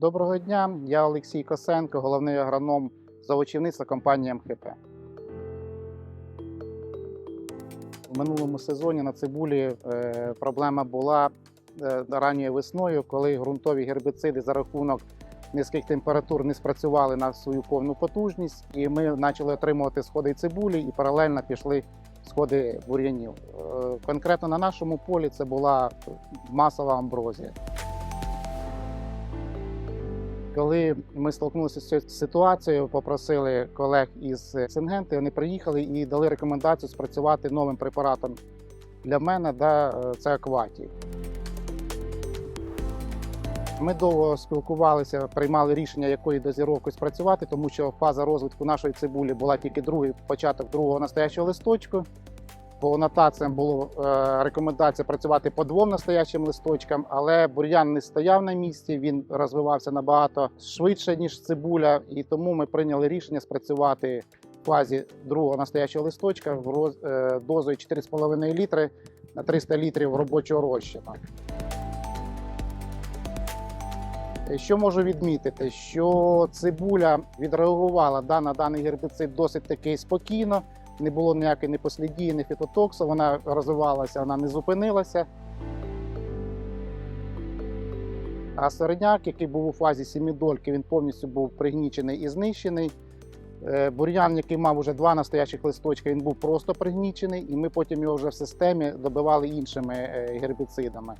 Доброго дня, я Олексій Косенко, головний агроном заводчівництва компанії МХП. У минулому сезоні на цибулі е, проблема була е, ранньою весною, коли ґрунтові гербіциди за рахунок низьких температур не спрацювали на свою повну потужність, і ми почали отримувати сходи цибулі і паралельно пішли сходи бур'янів. Е, Конкретно на нашому полі це була масова амброзія. Коли ми столкнулися з цією ситуацією, попросили колег із Сингенти, вони приїхали і дали рекомендацію спрацювати новим препаратом для мене, да, е, це акватій. Ми довго спілкувалися, приймали рішення, якою дозіровкою спрацювати, тому що фаза розвитку нашої цибулі була тільки другий початок другого настоящого листочку. По нотаціям було е, рекомендація працювати по двом настоящим листочкам, але бур'ян не стояв на місці, він розвивався набагато швидше, ніж цибуля, і тому ми прийняли рішення спрацювати в фазі другого настоящого листочка в роз, е, дозою 4,5 літри на 300 літрів робочого розчину. Що можу відмітити, що цибуля відреагувала да, на даний гербіцид досить таки спокійно, не було ніякої ні послідії, ні фітотоксу, вона розвивалася, вона не зупинилася. А середняк, який був у фазі сімідольки, він повністю був пригнічений і знищений. Е, Бур'ян, який мав уже два настоящих листочка, він був просто пригнічений, і ми потім його вже в системі добивали іншими е, гербіцидами.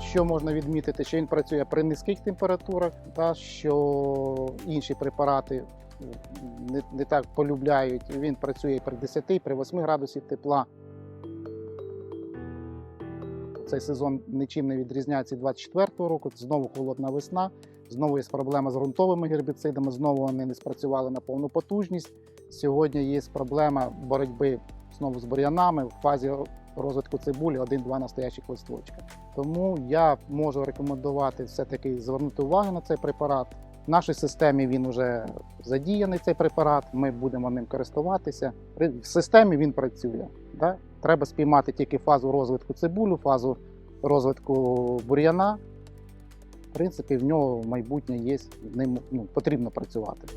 Що можна відмітити, що він працює при низьких температурах, та що інші препарати не, не так полюбляють. Він працює при 10, при 8 градусів тепла. Цей сезон нічим не відрізняється 24-го року. Знову холодна весна, знову є проблема з ґрунтовими гербіцидами, знову вони не спрацювали на повну потужність. Сьогодні є проблема боротьби знову з бур'янами в фазі розвитку цибулі 1-2 настоящих листочка. Тому я можу рекомендувати все-таки звернути увагу на цей препарат. В нашій системі він вже задіяний цей препарат. Ми будемо ним користуватися. В системі він працює. Да? Треба спіймати тільки фазу розвитку цибулю, фазу розвитку бур'яна. В принципі, в нього майбутнє є, ним ну, потрібно працювати.